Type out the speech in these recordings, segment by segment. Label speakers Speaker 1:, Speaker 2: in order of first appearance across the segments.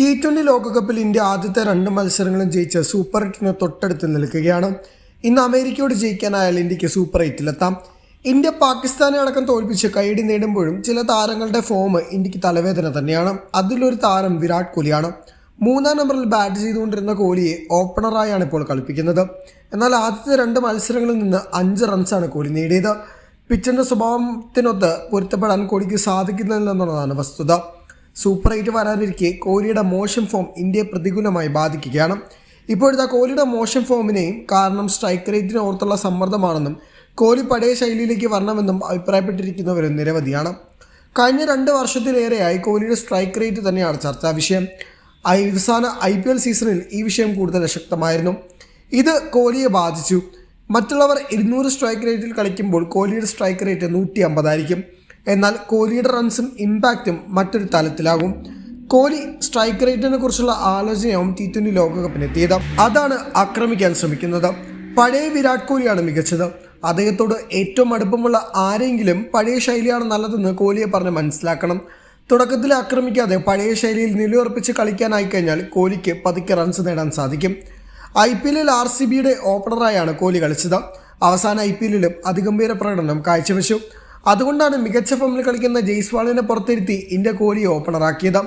Speaker 1: T twenty ലോകകപ്പിൽ India ആദ്യത്തെ രണ്ട് മത്സരങ്ങളും ജയിച്ച സൂപ്പർ എയ്റ്റിന് തൊട്ടടുത്ത് നിൽക്കുകയാണ്. ഇന്ന് അമേരിക്കയോട് ജയിക്കാനായാൽ ഇന്ത്യയ്ക്ക് സൂപ്പർ എയ്റ്റിലെത്താം ഇന്ത്യ പാകിസ്ഥാനെ അടക്കം തോൽപ്പിച്ച് കൈയടി നേടുമ്പോഴും ചില താരങ്ങളുടെ ഫോം ഇന്ത്യയ്ക്ക് തലവേദന തന്നെയാണ്. അതിലൊരു താരം വിരാട് കോഹ്ലിയാണ് മൂന്നാം നമ്പറിൽ ബാറ്റ് ചെയ്തുകൊണ്ടിരുന്ന കോഹ്ലിയെ ഓപ്പണറായാണ് ഇപ്പോൾ കളിപ്പിക്കുന്നത്. എന്നാൽ ആദ്യത്തെ രണ്ട് മത്സരങ്ങളിൽ നിന്ന് അഞ്ച് റൺസാണ് കോഹ്ലി നേടിയത്. പിച്ചിന്റെ സ്വഭാവത്തിനൊത്ത് പൊരുത്തപ്പെടാൻ കോഹ്ലിക്ക് സാധിക്കുന്നില്ലെന്നുള്ളതാണ് വസ്തുത. സൂപ്പർ എയ്റ്റ് വരാനിരിക്കെ കോഹ്ലിയുടെ മോശം ഫോം ഇന്ത്യയെ പ്രതികൂലമായി ബാധിക്കുകയാണ്. ഇപ്പോഴത്തെ കോഹ്ലിയുടെ മോശം ഫോമിനെയും കാരണം സ്ട്രൈക്ക് റേറ്റിന് ഓർത്തുള്ള സമ്മർദ്ദമാണെന്നും കോഹ്ലി പഴയ ശൈലിയിലേക്ക് വരണമെന്നും അഭിപ്രായപ്പെട്ടിരിക്കുന്നവരും നിരവധിയാണ്. കഴിഞ്ഞ രണ്ട് വർഷത്തിലേറെയായി കോഹ്ലിയുടെ സ്ട്രൈക്ക് റേറ്റ് തന്നെയാണ് ചർച്ചാ വിഷയം. അവസാന ഐ പി എൽ സീസണിൽ ഈ വിഷയം കൂടുതൽ ശക്തമായിരുന്നു. ഇത് കോഹ്ലിയെ ബാധിച്ചു. മറ്റുള്ളവർ ഇരുന്നൂറ് സ്ട്രൈക്ക് റേറ്റിൽ കളിക്കുമ്പോൾ കോഹ്ലിയുടെ സ്ട്രൈക്ക് റേറ്റ് നൂറ്റി അമ്പതായിരിക്കും എന്നാൽ കോഹ്ലിയുടെ റൺസും ഇമ്പാക്റ്റും മറ്റൊരു തലത്തിലാകും. കോഹ്ലി സ്ട്രൈക്ക് റേറ്റിനെ കുറിച്ചുള്ള ആലോചനയാവും ടി ട്വന്റി ലോകകപ്പിനെത്തിയത്. അതാണ് ആക്രമിക്കാൻ ശ്രമിക്കുന്നത്. പഴയ വിരാട് കോഹ്ലിയാണ് മികച്ചത്. അദ്ദേഹത്തോട് ഏറ്റവും അടുപ്പമുള്ള ആരെങ്കിലും പഴയ ശൈലിയാണ് നല്ലതെന്ന് കോഹ്ലിയെ പറഞ്ഞ് മനസ്സിലാക്കണം. തുടക്കത്തിൽ ആക്രമിക്കാതെ പഴയ ശൈലിയിൽ നിലയുറപ്പിച്ച് കളിക്കാനായി കഴിഞ്ഞാൽ കോഹ്ലിക്ക് പതുക്കെ റൺസ് നേടാൻ സാധിക്കും. ഐ പി എല്ലിൽ ആർ സി ബിയുടെ ഓപ്പണറായാണ് കോഹ്ലി കളിച്ചത്. അവസാന ഐ പി എല്ലിലും അതിഗംഭീര പ്രകടനം കാഴ്ചവെച്ചു. അതുകൊണ്ടാണ് മികച്ച ഫോമിൽ കളിക്കുന്ന ജയ്സ്വാളിനെ പുറത്തിരുത്തി ഇന്ത്യ കോഹ്ലിയെ ഓപ്പണറാക്കിയത്.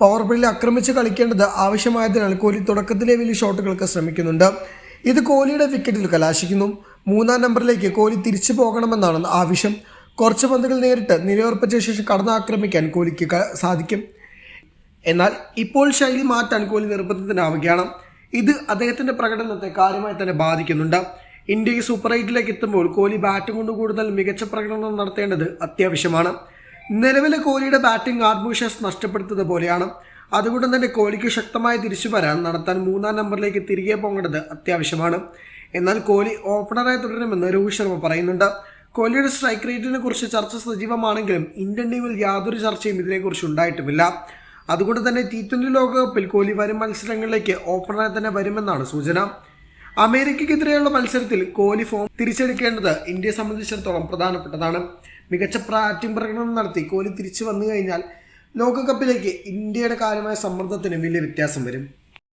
Speaker 1: പവർ പ്ലേയിൽ ആക്രമിച്ച് കളിക്കേണ്ടത് ആവശ്യമായതിനാൽ കോഹ്ലി തുടക്കത്തിലെ വലിയ ഷോട്ടുകൾക്ക് ശ്രമിക്കുന്നുണ്ട്. ഇത് കോഹ്ലിയുടെ വിക്കറ്റിൽ കലാശിക്കുന്നു. മൂന്നാം നമ്പറിലേക്ക് കോഹ്ലി തിരിച്ചു പോകണമെന്നാണ് ആവശ്യം. കുറച്ച് പന്തുകൾ നേരിട്ട് നിലയുറപ്പിച്ച ശേഷം കടന്നാക്രമിക്കാൻ കോഹ്ലിക്ക് സാധിക്കും. എന്നാൽ ഇപ്പോൾ ശൈലി മാറ്റാൻ കോഹ്ലി നിർബന്ധത്തിനാവുകയാണ് ഇത് അദ്ദേഹത്തിന്റെ പ്രകടനത്തെ കാര്യമായി തന്നെ ബാധിക്കുന്നുണ്ട്. ഇന്ത്യയ്ക്ക് സൂപ്പർ എയ്റ്റിലേക്ക് എത്തുമ്പോൾ കോഹ്ലി ബാറ്റിംഗ് കൊണ്ട് കൂടുതൽ മികച്ച പ്രകടനം നടത്തേണ്ടത് അത്യാവശ്യമാണ്. നിലവിലെ കോഹ്ലിയുടെ ബാറ്റിംഗ് ആത്മവിശ്വാസം നഷ്ടപ്പെടുത്തത് പോലെയാണ്. അതുകൊണ്ട് തന്നെ കോഹ്ലിക്ക് ശക്തമായ തിരിച്ചു വരാൻ നടത്താൻ മൂന്നാം നമ്പറിലേക്ക് തിരികെ പോകേണ്ടത് അത്യാവശ്യമാണ്. എന്നാൽ കോഹ്ലി ഓപ്പണറായി തുടരുമെന്ന് രോഹിത് ശർമ്മ പറയുന്നുണ്ട്. കോഹ്ലിയുടെ സ്ട്രൈക്ക് റേറ്റിനെ കുറിച്ച് ചർച്ച സജീവമാണെങ്കിലും ഇന്ത്യൻ ടീമിൽ യാതൊരു ചർച്ചയും ഇതിനെക്കുറിച്ച് ഉണ്ടായിട്ടുമില്ല. അതുകൊണ്ട് തന്നെ ടി ട്വന്റി ലോകകപ്പിൽ കോഹ്ലി വരും മത്സരങ്ങളിലേക്ക് ഓപ്പണറായി തന്നെ വരുമെന്നാണ് സൂചന. അമേരിക്കയ്ക്കെതിരെയുള്ള മത്സരത്തിൽ കോഹ്ലി ഫോം തിരിച്ചെടുക്കേണ്ടത് ഇന്ത്യയെ സംബന്ധിച്ചിടത്തോളം പ്രധാനപ്പെട്ടതാണ്. മികച്ച പ്രാറ്റിംഗ് പ്രകടനം നടത്തി കോഹ്ലി തിരിച്ചു വന്നു കഴിഞ്ഞാൽ ലോകകപ്പിലേക്ക് ഇന്ത്യയുടെ കാര്യമായ സമ്മർദ്ദത്തിന് വലിയ വ്യത്യാസം വരും.